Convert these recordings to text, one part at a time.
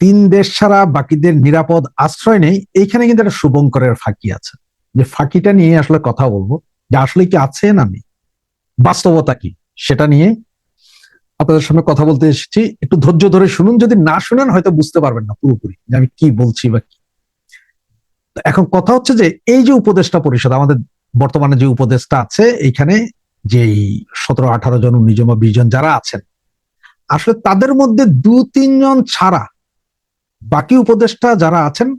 তিন দেশ ছাড়া বাকিদের নিরাপদ আশ্রয় নেই, এইখানে কিন্তু একটা শুভঙ্করের ফাঁকি আছে। যে ফাঁকিটা নিয়ে আসলে কথা বলব, যে আসলে কি আছে না নেই? বাস্তবতা কি? সেটা নিয়ে আপনাদের সামনে কথা বলতে এসেছি। একটু ধৈর্য ধরে শুনুন, যদি না শুনেন হয়তো বুঝতে পারবেন না পুরোপুরি যে আমি কি বলছি বা কি। এখন কথা হচ্ছে যে এই যে উপদেষ্টা পরিষদ, আমাদের বর্তমানে যে উপদেষ্টা আছে, এইখানে যে সতেরো, আঠারো জন, উনিশ জন বা বিশ জন যারা আছেন, আসলে তাদের মধ্যে দু তিনজন ছাড়া বাকি উপদেষ্টা যারা আছেন,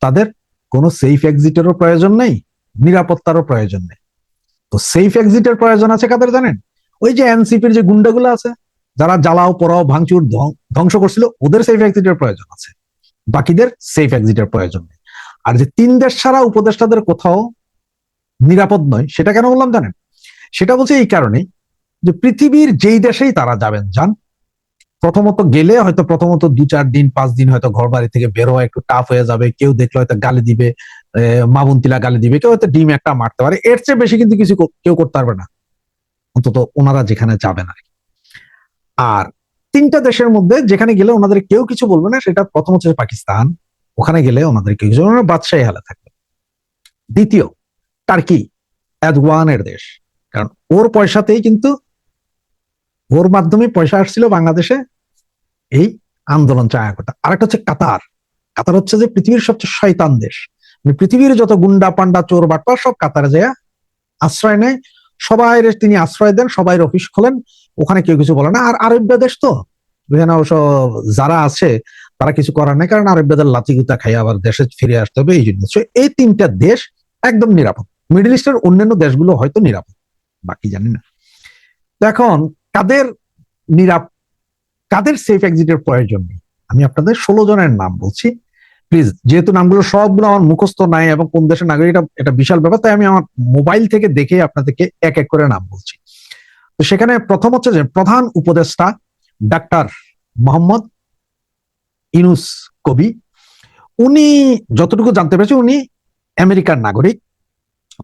তাদের কোনো সেফ এক্সিটেরও প্রয়োজন নেই, নিরাপত্তারও প্রয়োজন নেই। তো সেফ এক্সিটের প্রয়োজন আছে কাদের জানেন? ওই যে এনসিপির যে গুন্ডাগুলো আছে, যারা জ্বালাও, পোড়াও, ভাঙচুর ধ্বংস করছিল, ওদের সেফ এক্সিটের প্রয়োজন আছে। বাকিদের সেফ এক্সিটের প্রয়োজন নেই। আর যে তিন দেশ ছাড়া উপদেষ্টাদের কোথাও নিরাপদ নয়, সেটা কেন বললাম জানেন? সেটা বলছে এই কারণে যে পৃথিবীর যেই দেশেই তারা যাবেন, যান প্রথমত গেলে হয়তো প্রথমত দু চার দিন, পাঁচ দিন হয়তো ঘর বাড়ি থেকে বের হওয়া একটু টাফ হয়ে যাবে। কেউ দেখলে হয়তো গালি দিবে মাবুন্তিলা গালি দিবে, কেউ হয়তো ডিম একটা মারতে পারে। এর চেয়ে বেশি কিন্তু কিছু কেউ করতে পারবে না। অন্তত ওনারা যেখানে যাবেন আর আর তিনটা দেশের মধ্যে যেখানে গেলে ওনাদের কেউ কিছু বলবে না, সেটা প্রথম হচ্ছে পাকিস্তান। ওখানে গেলে ওনাদের কেউ কিছু বলবে বাদশাহী হালে থাকবে। দ্বিতীয়, টার্কি এর দেশ। কারণ ওর পয়সাতেই কিন্তু ওর মাধ্যমে পয়সা আসছিল বাংলাদেশে এই আন্দোলন চায়া কথা আরেকটা হচ্ছে কাতার। কাতার হচ্ছে যে পৃথিবীর সবচেয়ে শয়তান দেশ। মানে পৃথিবীর যত গুন্ডা পান্ডা চোর বাটপা সব কাতারে যায় আশ্রয় নেয়। সবাই তিনি আশ্রয় দেন, সবাই অফিস খোলেন। ওখানে কেউ কিছু বলে না। আর আরব্য দেশ তো এখানে অবশ্য যারা আছে, তারা কিছু করার নেই। কারণ আরব্যদের লাচি গুতা খাই আবার দেশে ফিরে আসতে হবে, এই জন্য। এই তিনটা দেশ একদম নিরাপদ। মিডল ইস্টের অন্যান্য দেশগুলো হয়তো নিরাপদ। বাকি জানি না। এখন কাদের নিরাপ, কাদের সেফ এক্সিটের প্রয়োজন নেই? আমি আপনাদের ষোলো জনের নাম বলছি। প্লিজ যেহেতু নামগুলো সবগুলো আমার মুখস্থ নাই এবং কোন দেশের নাগরিক, এটা বিশাল ব্যাপার, তাই আমি আমার মোবাইল থেকে দেখে আপনাদেরকে এক এক করে নাম বলছি। তো সেখানে প্রথম হচ্ছে যে প্রধান উপদেষ্টা ডাক্তার মোহাম্মদ ইনুস কবি। উনি, যতটুকু জানতে পেরেছি, উনি আমেরিকার নাগরিক।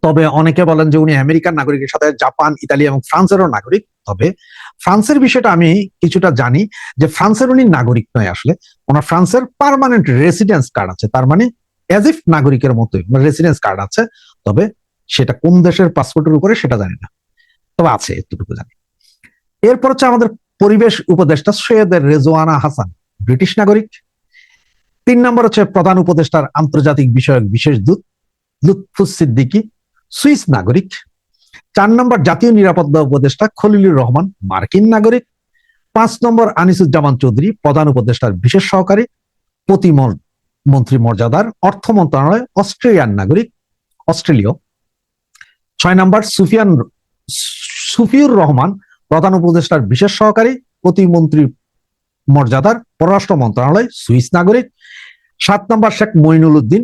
তবে অনেকে বলেন যে উনি আমেরিকান নাগরিকের সাথে জাপান, ইতালি এবং ফ্রান্সেরও নাগরিক। তবে ফ্রান্সের বিষয়টা আমি কিছুটা জানি যে ফ্রান্সের উনি নাগরিক নয় আসলে। ওনার ফ্রান্সের পার্মানেন্ট রেসিডেন্স কার্ড আছে। তার মানে অ্যাজ ইফ নাগরিকের মতোই রেসিডেন্স কার্ড আছে। তবে সেটা কোন দেশের পাসপোর্টের উপরে সেটা জানি না। তবে আছে, এতটুকু জানি। এরপর হচ্ছে আমাদের পরিবেশ উপদেষ্টা সৈয়দ রেজওয়ানা হাসান, ব্রিটিশ নাগরিক। তিন নম্বর হচ্ছে প্রধান উপদেষ্টার আন্তর্জাতিক বিষয়ক বিশেষ দূত, লুৎফুস সিদ্দিকী। সুইস নাগরিক। চার নম্বর জাতীয় নিরাপত্তা উপদেষ্টা খলিলুর রহমান, মার্কিন নাগরিক। পাঁচ নম্বর আনিসুজ্জামান চৌধুরী, প্রধান উপদেষ্টার বিশেষ সহকারী। প্রতিমন মন্ত্রী মর্যাদার অর্থ মন্ত্রণালয়, অস্ট্রেলিয়ান নাগরিক, অস্ট্রেলীয়। ছয় নম্বর সুফিয়ান, সুফিউর রহমান, প্রধান উপদেষ্টার বিশেষ সহকারী, প্রতিমন্ত্রী মর্যাদার পররাষ্ট্র মন্ত্রণালয়, সুইস নাগরিক। সাত নম্বর শেখ মইনুল উদ্দিন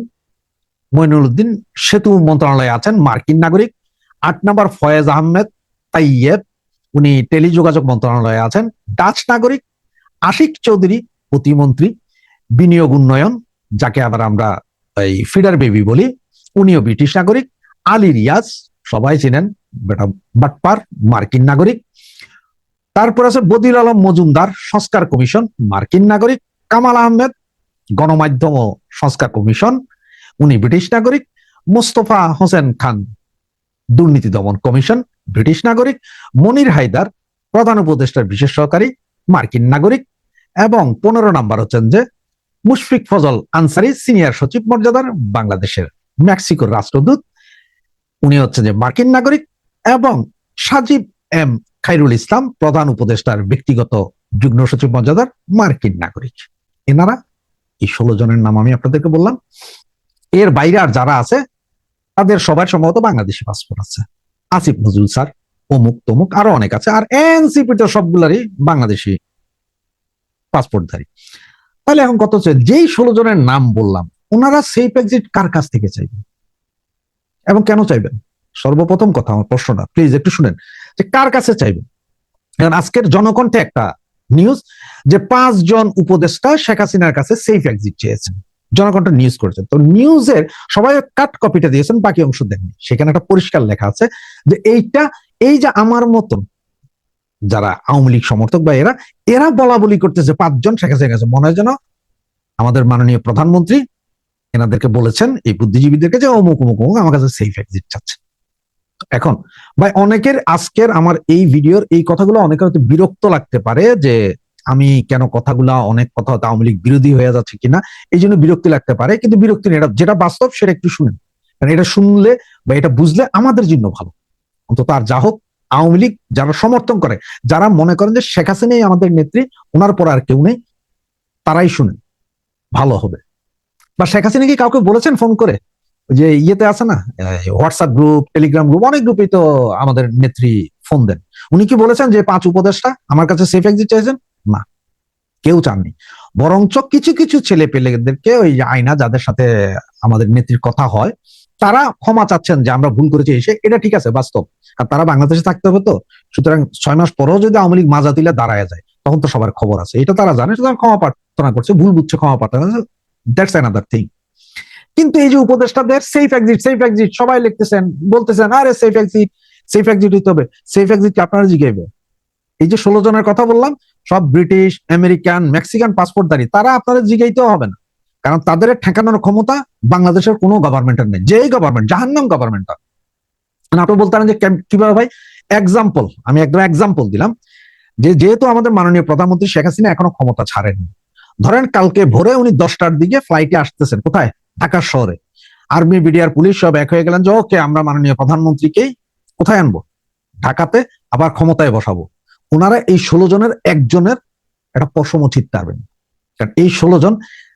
মইনুল উদ্দিন সেতু মন্ত্রণালয়ে আছেন মার্কিন নাগরিক। আট নম্বর ফয়েজ আহমেদ তাইয়েব উনি টেলিযোগাযোগ মন্ত্রণালয়ে আছেন। ডাচ নাগরিক আশিক চৌধুরী, প্রতিমন্ত্রী, বিনিয়োগ উন্নয়ন, যাকে আবার আমরা এই ফিডার বেবি বলি, উনিও ব্রিটিশ নাগরিক। আলী রিয়াজ, সবাই চিনেন, বেটা বাটপার, মার্কিন নাগরিক। তারপর আছে বদিল আলম মজুমদার, সংস্কার কমিশন, মার্কিন নাগরিক। কামাল আহমেদ, গণমাধ্যম ও সংস্কার কমিশন। উনি ব্রিটিশ নাগরিক, মোস্তফা হোসেন খান, দুর্নীতি দমন কমিশন, ব্রিটিশ নাগরিক, মনির হায়দার, প্রধান উপদেষ্টার বিশেষ সহকারী, মার্কিন নাগরিক এবং পনেরো নাম্বার হচ্ছেন যে মুশফিক ফজল আনসারি, সিনিয়র সচিব মর্যাদার বাংলাদেশের মেক্সিকোর রাষ্ট্রদূত। উনি হচ্ছেন যে মার্কিন নাগরিক এবং সাজিব এম খাইরুল ইসলাম, প্রধান উপদেষ্টার ব্যক্তিগত যুগ্ম সচিব মর্যাদার মার্কিন নাগরিক। এনারা এই ষোলো জনের নাম আমি আপনাদেরকে বললাম। এর বাইরে আর যারা আছে, তাদের সবার সম্ভবত বাংলাদেশি পাসপোর্ট আছে। আসিফ নজরুল স্যার, অমুক তমুক, আরও অনেক আছে, আর এনসিপি তো সবগুলারই বাংলাদেশি পাসপোর্টধারী তাহলে এখন কত হচ্ছে, যেই ষোলো জনের নাম বললাম, ওনারা সেফ এক্সিট কার কাছ থেকে চাইবেন? এবং কেন চাইবেন? সর্বপ্রথম কথা, আমার প্রশ্নটা প্লিজ একটু শুনেন, যে কার কাছে চাইবেন? কারণ আজকের জনকণ্ঠে একটা নিউজ যে পাঁচজন উপদেষ্টা শেখ হাসিনার কাছে সেফ এক্সিট চেয়েছেন। জনকণ্ঠ নিউজ করেছেন তো নিউজের সবাই কাট কপিটা দিয়েছেন, বাকি অংশ দেখেন সেখানে একটা পরিষ্কার লেখা আছে যে এইটা, এই যে আমার মতন যারা আওয়ামী লীগ সমর্থক বা এরা এরা বলা বলি করতেছে পাঁচজন শেখ হাসিনা গেছে। মনে হয় যেন আমাদের মাননীয় প্রধানমন্ত্রী এনাদেরকে বলেছেন, এই বুদ্ধিজীবীদেরকে যে অমুক অমুক অমুক আমার কাছে সেফ এক্সিট চাচ্ছে। এখন, ভাই, অনেকের আজকের আমার এই ভিডিওর এই কথাগুলো অনেকের হয়তো বিরক্ত লাগতে পারে যে আমি কেন কথাগুলা, অনেক কথা আওয়ামী লীগ বিরোধী হয়ে যাচ্ছে কিনা, এই জন্য বিরক্তি লাগতে পারে। কিন্তু বিরক্তি এটা যেটা বাস্তব সেটা একটু শুনেন। কারণ এটা শুনলে বা এটা বুঝলে আমাদের জন্য ভালো। অন্তত আর যা হোক, আওয়ামী লীগ যারা সমর্থন করে, যারা মনে করেন যে শেখ হাসিনাই আমাদের নেত্রী, ওনার পর আর কেউ নেই, তারাই শুনেন, ভালো হবে। বা শেখ হাসিনা কি কাউকে বলেছেন ফোন করে? যে ইয়েতে আছে না হোয়াটসঅ্যাপ গ্রুপ টেলিগ্রাম গ্রুপ অনেক গ্রুপেই তো আমাদের নেত্রী ফোন দেন। উনি কি বলেছেন যে, পাঁচ উপদেশটা আমার কাছে সেফ এক্সিট চাইছেন না, কেউ চাননি। বরঞ্চ কিছু কিছু ছেলে পেলেদেরকে ওই আয়না যাদের সাথে আমাদের নেত্রীর কথা হয়, তারা ক্ষমা চাচ্ছেন যে আমরা ভুল করেছি, এসে এটা ঠিক আছে, বাস্তব। আর তারা বাংলাদেশে থাকতে হবে তো। সুতরাং ছয় মাস পরেও যদি আওয়ামী লীগ মাজা তুলে দাঁড়ায় যায়, তখন তো সবার খবর আছে। এটা তারা জানে সুতরাং ক্ষমা প্রার্থনা করছে, ভুল বুঝছে, ক্ষমা প্রার্থনা দ্যাটস অ্যানাদার থিং কিন্তু এই যে উপদেষ্টাদের সেফ এক্সিট সেফ এক্সিট সবাই লিখতেছেন, বলতেছেন, আরে সেফ এক্সিট সেফ এক্সিট হইতে হবে। সেফ এক্সিট আপনারা জিগাইবে? এই যে ষোলো জনের কথা বললাম সব ব্রিটিশ, আমেরিকান, মেক্সিকান পাসপোর্টধারী তারা আপনাদের জিগাইতেও হবে না। কারণ তাদের ঠেকানোর ক্ষমতা বাংলাদেশের কোনো গভর্নমেন্টের নেই, যেই গভর্নমেন্ট জাহান্নাম গভর্নমেন্টটা আপনি বলতে পারেন যে কীভাবে ভাই? এক্সাম্পল আমি একদম এক্সাম্পল দিলাম। যে যেহেতু আমাদের মাননীয় প্রধানমন্ত্রী শেখ হাসিনা এখনও ক্ষমতা ছাড়েননি। ধরেন কালকে ভোরে উনি দশটার দিকে ফ্লাইটে আসতেছেন, কোথায়? ঢাকা শহরে। আর্মি, বিডিআর, পুলিশ সব এক হয়ে গেলেন যে ওকে আমরা মাননীয় প্রধানমন্ত্রীকেই কোথায় আনব? ঢাকাতে আবার ক্ষমতায় বসাবো। ওনারা এই ষোলো জনের একজনের একটা পশম উচিত পারবেন কারণ এই ষোলো জন,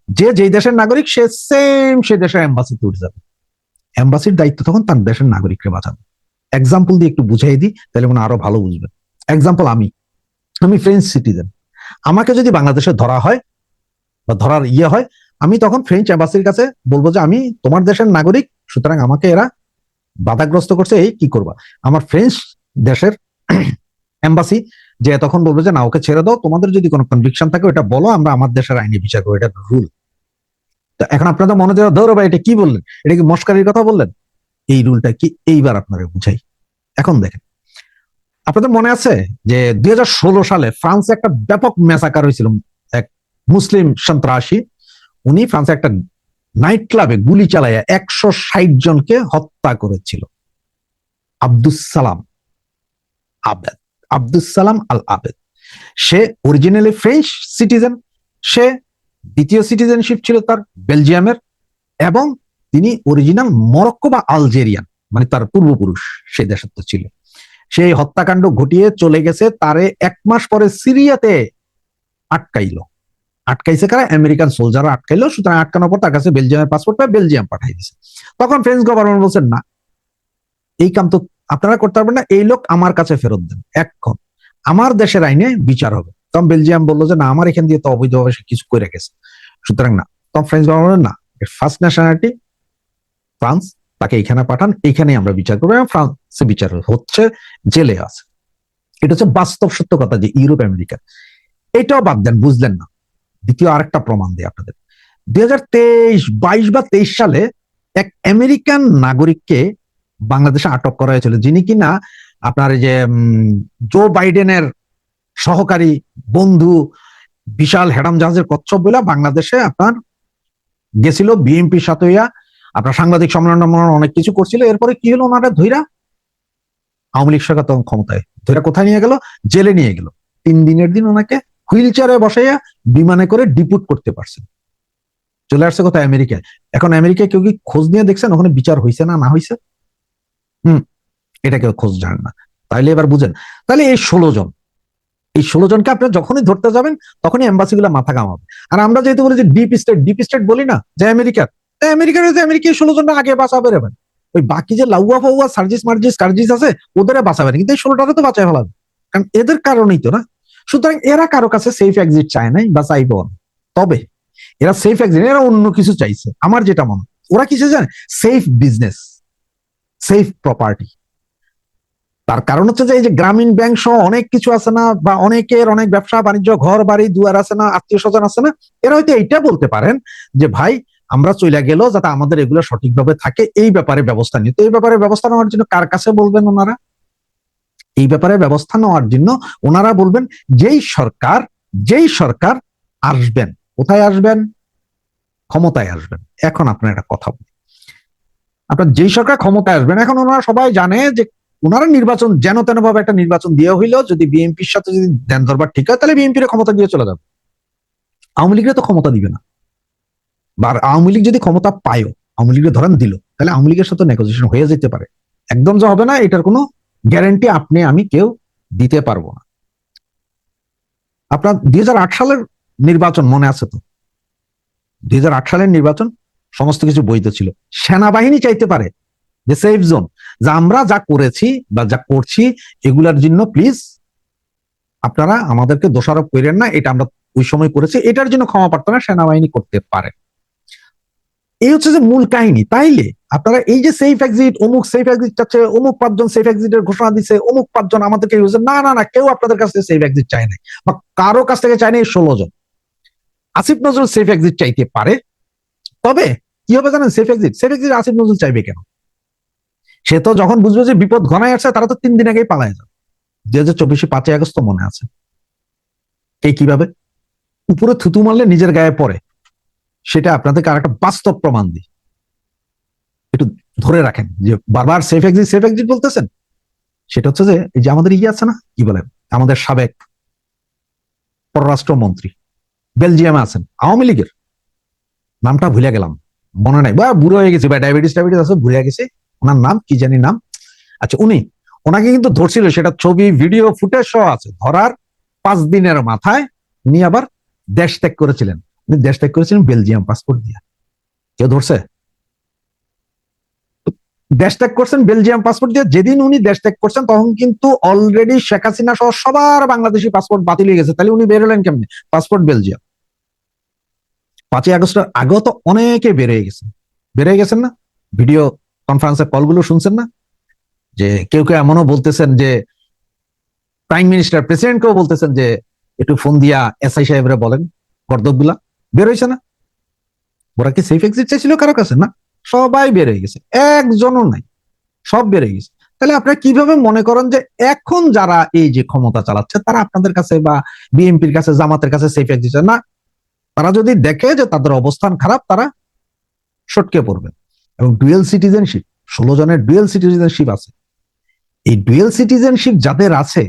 যে যেই দেশের নাগরিক, সে সেম সে দেশের এম্বাসিতে উঠে যাবে। এম্বাসির দায়িত্ব তখন তার দেশের নাগরিককে বাঁচানো এক্সাম্পল দিয়ে একটু বুঝাই দিই, তাহলে মনে আরও ভালো বুঝবেন। এক্সাম্পল আমি। আমি ফ্রেঞ্চ সিটিজেন আমাকে যদি বাংলাদেশে ধরা হয় বা ধরার ইয়ে হয়, আমি তখন ফ্রেঞ্চ এম্বাসির কাছে বলব যে, আমি তোমার দেশের নাগরিক, সুতরাং আমাকে এরা বাধাগ্রস্ত করছে, এই কি করবা? আমার ফ্রেঞ্চ দেশের এম্বাসি যে তখন বলবে যে, না, ওকে ছেড়ে দাও। তোমাদের যদি কোনো কনভিকশন থাকে ওটা বলো। আমরা আমার দেশের আইনে বিচার করব। এটা রুল তো এখন আপনাদের মনে দেওয়া ধরো ভাই, এটা কি বললেন? এটা কি মস্কারির কথা বললেন? এই রুলটা কি? এইবার আপনারা বুঝাই। এখন দেখেন, আপনাদের মনে আছে যে দুই সালে ফ্রান্সে একটা ব্যাপক মেসাকার হয়েছিল। এক মুসলিম সন্ত্রাসী, উনি ফ্রান্সে একটা নাইট ক্লাবে গুলি চালাইয়া একশো ষাট জনকে হত্যা করেছিল। আব্দুস সালাম আবেদ। আব্দুস সালাম আল আবেদ সে অরিজিনালি ফ্রেঞ্চ সিটিজেন সে দ্বিতীয় সিটিজেনশিপ ছিল তার বেলজিয়ামের এবং তিনি অরিজিনাল মরক্কো বা আলজেরিয়ান মানে তার পূর্বপুরুষ, সে দেশত্ব ছিল। সেই হত্যাকাণ্ড ঘটিয়ে চলে গেছে, তারে এক মাস পরে সিরিয়াতে আটকাইলো। আটকাইছে কারা? আমেরিকান সোলজাররা আটকাইলো, সুতরাং আটকানোর পর তার কাছে বেলজিয়ামের পাসপোর্ট পায় বেলজিয়াম পাঠাই দিছে। তখন ফ্রেঞ্চ গভর্নমেন্ট বলছেন না, এই কাম তো আপনারা করতে পারবেন না, এই লোক আমার কাছে ফেরত দেন এখন আমার দেশের আইনে বিচার হবে। তখন বেলজিয়াম বলল যে, না, আমার এখান দিয়ে তো অবৈধভাবে সে কিছু করে গেছে। সুতরাং না তখন ফ্রেঞ্চ গভর্নমেন্ট না ফার্স্ট ন্যাশনালিটি ফ্রান্স, তাকে এখানে পাঠান এইখানেই আমরা বিচার করব এবং ফ্রান্সে বিচার হচ্ছে, জেলে আছে। এটা হচ্ছে বাস্তব সত্য কথা যে ইউরোপ, আমেরিকা। এটাও বাদ দেন, বুঝলেন না। দ্বিতীয় আরেকটা প্রমাণ দিই আপনাদের। দুই হাজার তেইশ, বাইশ বা তেইশ সালে এক আমেরিকান নাগরিককে বাংলাদেশে আটক করা হয়েছিল, যিনি কিনা আপনার যে জো বাইডেনের সহকারী বন্ধু বিশাল হেডাম জাহাজের কচ্ছপ বলে বাংলাদেশে আপনার গেছিল, বিএনপির সাথে হইয়া আপনার সাংবাদিক সম্মেলন অনেক কিছু করছিল। এরপরে কি হলো ওনারা ধৈরা আওয়ামী লীগ সরকার তখন ক্ষমতায়। ধৈরা কোথায় নিয়ে গেল? জেলে নিয়ে গেল। তিন দিনের দিন ওনাকে হুইল চেয়ারে বসাইয়া বিমানে করে ডিপুট করতে পারছেন চলে আসছে কোথায়? আমেরিকায়। এখন আমেরিকায় কেউ কি খোঁজ নিয়ে দেখছেন? ওখানে বিচার হয়েছে না না হয়েছে এটা কেউ খোঁজ জানেন না। তাইলে এবার বুঝেন তাহলে এই ষোলো জন, এই ষোলো জনকে আপনি যখনই ধরতে যাবেন, তখনই এম্বাসি গুলা মাথা কামাবে আর আমরা যেহেতু বলি যে ডিপ স্টেট ডিপ স্টেট বলি না, যে আমেরিকার তা আমেরিকার হচ্ছে আমেরিকা ষোলো জনটা আগে বাঁচাবে রে ওই বাকি যে লাউয়া ফাউয়া, সার্জিস মার্জিস, কার্জিস আছে, ওদের বাঁচাবে না। কিন্তু এই ষোলোটাকে তো বাঁচায় ফেলাবে কারণ এদের কারণেই তো না। সুতরাং এরা কারও কাছে সেফ এক্সিট চায় নাই বা চাইব তবে এরা সেফ এক্সিট এরা অন্য কিছু চাইছে। আমার যেটা মনে ওরা কিছু জানে সেফ বিজনেস সেফ প্রপার্টি তার কারণ হচ্ছে যে এই যে গ্রামীণ ব্যাংক সহ অনেক কিছু আছে না, বা অনেকের অনেক ব্যবসা, বাণিজ্য, ঘর, বাড়ি, দুয়ার আছে না, আত্মীয় স্বজন আছে না, এরা হয়তো এইটা বলতে পারেন যে, ভাই, আমরা চলে গেল যাতে আমাদের এগুলো সঠিকভাবে থাকে। এই ব্যাপারে ব্যবস্থা নিতে এই ব্যাপারে ব্যবস্থা নেওয়ার জন্য কার কাছে বলবেন ওনারা? এই ব্যাপারে ব্যবস্থা নেওয়ার জন্য ওনারা বলবেন, যেই সরকার যেই সরকার আসবেন, কোথায় আসবেন? ক্ষমতায় আসবেন। এখন আপনার একটা কথা বলি। আপনার যেই সরকার ক্ষমতায় আসবেন, এখন ওনারা সবাই জানে যে ওনারা নির্বাচন যেন তেন ভাবে একটা নির্বাচন দিয়ে হইল যদি বিএনপির সাথে যদি দেন দরবার ঠিক হয়, তাহলে বিএনপির ক্ষমতা দিয়ে চলে যাবে। আওয়ামী লীগের তো ক্ষমতা দিবে না। বা আওয়ামী লীগ যদি ক্ষমতা পায়ও, আওয়ামী লীগের ধরেন দিল, তাহলে আওয়ামী লীগের সাথে নেগোসিয়েশন হয়ে যেতে পারে। একদম যে হবে না, এটার কোনো গ্যারান্টি আপনি, আমি কেউ দিতে পারব না। আপনার দুই হাজার আট সালের নির্বাচন মনে আছে তো? দুই হাজার আট সালের নির্বাচন সমস্ত কিছু বৈধ ছিল। সেনাবাহিনী চাইতে পারে যে সেফ জোন যা আমরা যা করেছি বা যা করছি, এগুলার জন্য প্লিজ আপনারা আমাদেরকে দোষারোপ করেন না, এটা আমরা ওই সময় করেছি, এটার জন্য ক্ষমা প্রার্থনা সেনাবাহিনী করতে পারে। এই হচ্ছে যে মূল কাহিনী। তাইলে আপনারা এই যে সেফ এক্সিট অমুক সেফ এক্সিট চাচ্ছে, অমুক পাঁচজন সেফ এক্সিটের ঘোষণা দিচ্ছে অমুক পাঁচজন আমাদেরকে ইউজ না না না, কেউ আপনাদের কাছ থেকে সেফ এক্সিট চায় নাই বা কারও কাছ থেকে চায় নাই ষোলো জন। আসিফ নজরুল সেফ এক্সিট চাইতে পারে। তবে কি হবে জানেন? Safe exit safe exit Asif Nazrul চাইবে কেন? সে তো যখন বুঝবে যে বিপদ ঘনায় আসছে, তারা তো তিন দিন আগেই পালায় যাবে। দুই হাজার চব্বিশে পাঁচই আগস্ট মনে আছে। এই কীভাবে? উপরে থুতু মারলে নিজের গায়ে পড়ে। সেটা আপনাদেরকে আর একটা বাস্তব প্রমাণ দিই। একটু ধরে রাখেন যে বারবার সেফ এক্সিট সেফ এক্সিট বলতেছেন? সেটা হচ্ছে যে, এই যে আমাদের ইয়ে আছে না, কি বলে? আমাদের সাবেক পররাষ্ট্রমন্ত্রী, বেলজিয়ামে আছেন, আওয়ামী লীগের। নামটা ভুলে গেলাম, মনে নাই। বা বুড়ো হয়ে গেছে, বা ডায়াবেটিস ডায়াবেটিস আছে, ভুলে গেছে। ওনার নাম কি জানি নাম? আচ্ছা উনি, ওনাকে কিন্তু ধরছিল, সেটা ছবি ভিডিও ফুটেজ সহ আছে। ধরার পাঁচ দিনের মাথায় উনি আবার দেশ ত্যাগ করেছিলেন। উনি দেশ ত্যাগ করেছিলেন বেলজিয়াম পাসপোর্ট দিয়ে। কেউ ধরছে? দেশ ত্যাগ করছেন বেলজিয়াম পাসপোর্ট দিয়ে। যেদিন উনি দেশ ত্যাগ করছেন, তখন কিন্তু অলরেডি শেখ হাসিনা সহ সবার বাংলাদেশি পাসপোর্ট বাতিল হয়ে গেছে। তাহলে উনি বের হলেন কেমনি? Passport Belgium. পাঁচই আগস্টের আগেও তো অনেকে বেড়ে গেছেন। বেড়ে গেছেন না? ভিডিও কনফারেন্সের কলগুলো শুনছেন না? যে কেউ কেউ এমনও বলতেছেন যে প্রাইম মিনিস্টার প্রেসিডেন্ট কেউ বলতেছেন যে, একটু ফোন দিয়া এসআই সাহেবরা বলেন কর্তব্যগুলা বের হয়েছে না? ওরা কি সেফ এক্সিট চাইছিল কারও কাছে না? সবাই বের হয়ে গেছে, একজনও নাই, সব বেড়ে গেছে। তাহলে আপনারা কীভাবে মনে করেন যে, এখন যারা এই যে ক্ষমতা চালাচ্ছে, তারা আপনাদের কাছে বা বিএনপির কাছে, জামাতের কাছে সেফ এক্সিট না, তারা যদি দেখে যে তাদের অবস্থান খারাপ, তারা সটকে পড়বে। এবং ডুয়েল সিটিজেনশিপ ষোলো জনের ডুয়েল সিটিজেনশিপ আছে। এই ডুয়েল সিটিজেনশিপ যাদের আছে,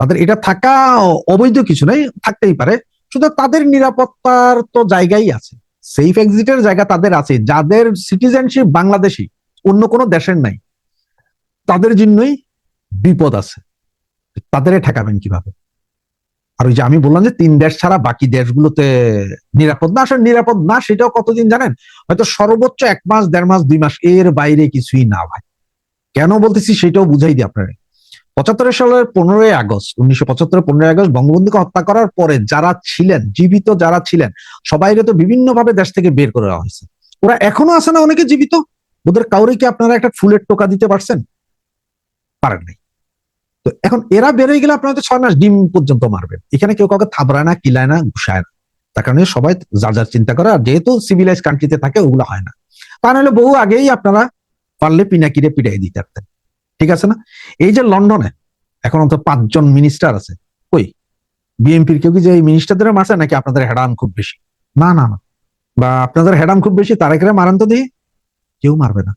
তাদের এটা থাকা অবৈধ কিছু নাই থাকতেই পারে। শুধু তাদের নিরাপত্তার তো জায়গাই আছে। সেফ এক্সিটের জায়গা তাদের আছে। যাদের সিটিজেনশিপ বাংলাদেশি, অন্য কোনো দেশের নাই, তাদের জন্যই বিপদ আছে। তাদের ঠেকাবেন কীভাবে? আর ওই যে আমি বললাম যে তিন দেশ ছাড়া বাকি দেশগুলোতে নিরাপদ না, আসলে নিরাপদ না সেটাও কতদিন জানেন? হয়তো সর্বোচ্চ এক মাস, দেড় মাস, দুই মাস, এর বাইরে কিছুই না ভাই। কেন বলতেছি সেটাও বুঝাই দিই আপনারা। পঁচাত্তর সালের পনেরোই আগস্ট, উনিশশো পঁচাত্তর পনেরোই আগস্ট বঙ্গবন্ধুকে হত্যা করার পরে যারা ছিলেন, জীবিত যারা ছিলেন সবাইকে তো বিভিন্ন ভাবে দেশ থেকে বের করে দেওয়া হয়েছে। ওরা এখনও আছে না অনেকে জীবিত? ওদের কাউরে কি আপনারা একটা ফুলের টোকা দিতে পারছেন? পারেন নাই। তো এখন এরা বেরোয় গেলে আপনারা ছয় মাস ডিম পর্যন্ত মারবেন। এখানে কেউ কাউকে থাবড়ায় না, কিলায় না, ঘুষায় না। তার কারণে সবাই যার যার চিন্তা করে, আর যেহেতু সিভিলাইজ কান্ট্রিতে থাকে, ওগুলো হয় না। তা নাহলে বহু আগেই আপনারা পারলে পিনাকিরে পিটাই দিতে পারতেন। ঠিক আছে না? এই যে লন্ডনে, এখন অন্তত পাঁচজন মিনিস্টার আছে। কই? বিএনপির কেউ কি যে এই মিনিস্টারদের মারছে, নাকি আপনাদের হেডাম খুব বেশি? না না না। বা আপনাদের হেডাম খুব বেশি তারা কেন মারান তো দিয়ে কেউ মারবে না।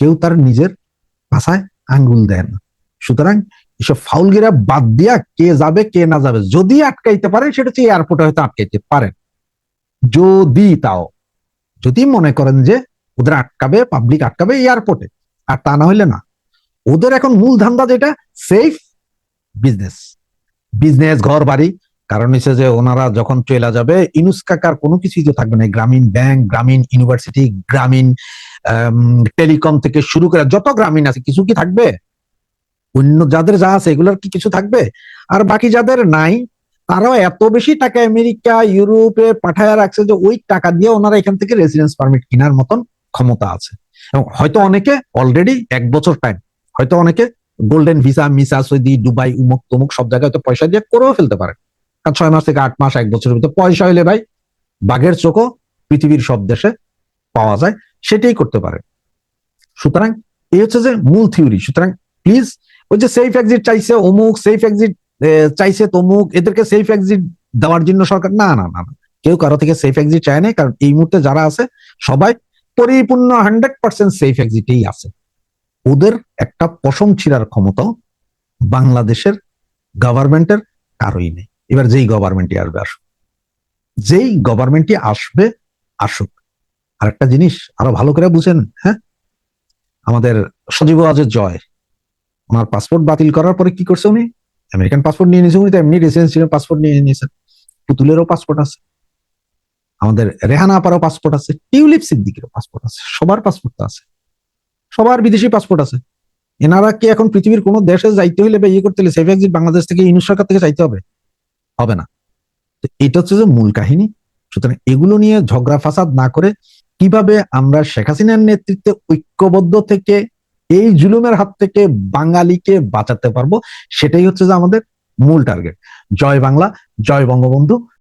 কেউ তার নিজের ভাষায় আঙ্গুল দেয় না। সুতরাং এসব ফাউলগিরা বাদ দিয়া কে যাবে, কে না যাবে, যদি আটকাইতে পারেন, সেটা হচ্ছে এয়ারপোর্টে হয়তো আটকাইতে পারেন। যদি তাও, যদি মনে করেন যে ওদের আটকাবে পাবলিক আটকাবে এয়ারপোর্টে আর তা না হইলে না। ওদের এখন মূল ধান্দা যেটা সেফ বিজনেস বিজনেস ঘর বাড়ি কারণ হচ্ছে যে ওনারা যখন চলে যাবে ইনুস কাকার কোনো কিছুই তো থাকবে না। গ্রামীণ ব্যাংক, গ্রামীণ ইউনিভার্সিটি, গ্রামীণ টেলিকম থেকে শুরু করে যত গ্রামীণ আছে, কিছু কি থাকবে? অন্য যাদের যা আছে, এগুলোর কি কিছু থাকবে? আর বাকি যাদের নাই, তারাও এত বেশি টাকা আমেরিকা, ইউরোপে পাঠায় রাখছে যে ওই টাকা দিয়ে ওনারা এখান থেকে রেসিডেন্স পারমিট কেনার মতন ক্ষমতা আছে। এবং হয়তো অনেকে অলরেডি এক বছর টাইম হয়তো অনেকে গোল্ডেন ভিসা মিসা সৌদি, দুবাই, উমুক, তমুক সব জায়গায় হয়তো পয়সা দিয়ে করেও ফেলতে পারে। কারণ ছয় মাস থেকে আট মাস, এক বছরের ভিতরে পয়সা হইলে ভাই বাঘের চোখও পৃথিবীর সব দেশে পাওয়া যায়, সেটাই করতে পারে। সুতরাং এই হচ্ছে যে মূল থিওরি সুতরাং প্লিজ ওই যে সেফ এক্সিট চাইছে অমুক সেফ এক্সিট চাইছে তমুক, এদেরকে সেফ এক্সিট দেওয়ার জন্য সরকার, না না না। কেউ কারও থেকে সেফ এক্সিট চায় না কারণ এই মুহূর্তে যারা আছে, সবাই পরিপূর্ণ হান্ড্রেড পার্সেন্ট সেফ এক্সিটেই আছে। ওদের একটা পশম ছিঁড়ার ক্ষমতা বাংলাদেশের গভর্নমেন্টের কারোই নেই। এবার যেই গভর্নমেন্টই আসবে, আসুক। যেই গভর্নমেন্টই আসবে, আসুক। আর একটা জিনিস আরও ভালো করে বুঝেন হ্যাঁ? আমাদের সজীব আজের জয়। ওনার পাসপোর্ট বাতিল করার পরে কি করছে উনি? আমেরিকান পাসপোর্ট নিয়ে নিয়েছে। উনি তো এমনি রেসিডেন্সিয়াল পাসপোর্ট নিয়ে নিয়েছেন। পুতুলেরও পাসপোর্ট আছে। আমাদের রেহানা আপারও পাসপোর্ট আছে। টিউলিপ সিদ্দিকেরও পাসপোর্ট আছে। সবার পাসপোর্ট আছে। সবার বিদেশি পাসপোর্ট আছে। এনারা কি এখন পৃথিবীর কোন দেশে যাইতে হইলে বা ইয়ে করতে হলে সেফ এক্সিট বাংলাদেশ থেকে ইউনুস সরকার থেকে চাইতে হবে? হবে না। তো এটা হচ্ছে যে মূল কাহিনী। সুতরাং এগুলো নিয়ে ঝগড়া ফাসাদ না করে কীভাবে আমরা শেখ হাসিনার নেতৃত্বে ঐক্যবদ্ধ থেকে এই জুলুমের হাত থেকে বাঙালিকে বাঁচাতে পারব, সেটাই হচ্ছে যে আমাদের মূল টার্গেট জয় বাংলা, জয় বঙ্গবন্ধু